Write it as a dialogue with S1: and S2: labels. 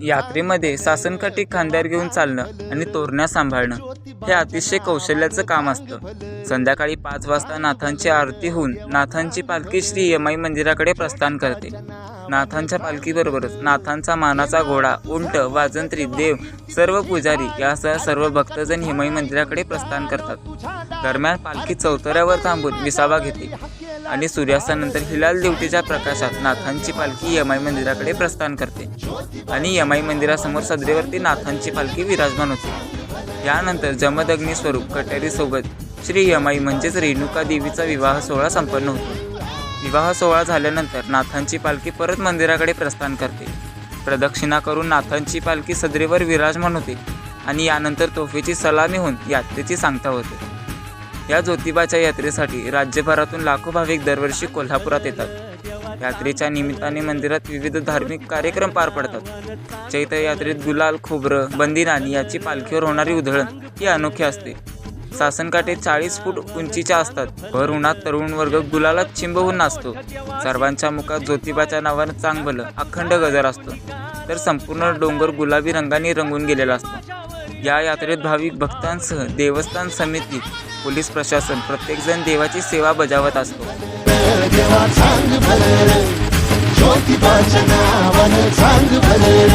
S1: यात्रेमध्ये सासनकाठी खांद्यावर घेऊन चालणं आणि तोरण्या सांभाळणं. हे अतिशय कौशल्याचं काम असतं. संध्याकाळी पाच वाजता नाथांची आरती होऊन नाथांची पालखी श्री यमाई मंदिराकडे प्रस्थान करते. नाथांच्या पालखीबरोबरच नाथांचा मानाचा घोडा उंट वाजंत्री देव सर्व पुजारी यासह सर्व भक्तजण हिमाई मंदिराकडे प्रस्थान करतात. दरम्यान पालखी चौतऱ्यावर थांबून विसावा घेते आणि सूर्यास्तानंतर हिलाल दिवटीच्या प्रकाशात नाथांची पालखी यमाई मंदिराकडे प्रस्थान करते आणि यमाई मंदिरासमोर सदरेवरती नाथांची पालखी विराजमान होते. यानंतर जमदग्नी स्वरूप कट्यारीसोबत श्री यमाई म्हणजेच रेणुका देवीचा विवाह सोहळा संपन्न होतो. विवाह सोहळा झाल्यानंतर नाथांची पालखी परत मंदिराकडे प्रस्थान करते. प्रदक्षिणा करून नाथांची पालखी सदरेवर विराजमान होते आणि यानंतर तोफेची सलामी होऊन यात्रेची सांगता होते. या ज्योतिबाच्या यात्रेसाठी राज्यभरातून लाखो भाविक दरवर्षी कोल्हापुरात येतात. यात्रेच्या निमित्ताने मंदिरात विविध धार्मिक कार्यक्रम पार पडतात. चैत्र यात्रेत गुलाल खोबरं बंदिनानी याची पालखीवर होणारी उधळण ही अनोखी असते. सासनकाठे चाळीस फूट उंचीच्या असतात. भर उन्हात तरुण वर्ग गुलालात चिंबवून नाचतो. सर्वांच्या मुखात ज्योतिबाच्या नावानं चांगलं अखंड गजर असतो. तर संपूर्ण डोंगर गुलाबी रंगाने रंगून गेलेला असतो. या यात्रेत भाविक भक्तांसह देवस्थान समिती पोलीस प्रशासन प्रत्येकजण देवाची सेवा बजावत असतो.
S2: देवा सांग भले ज्योतिबाच्या नावानं सांग भले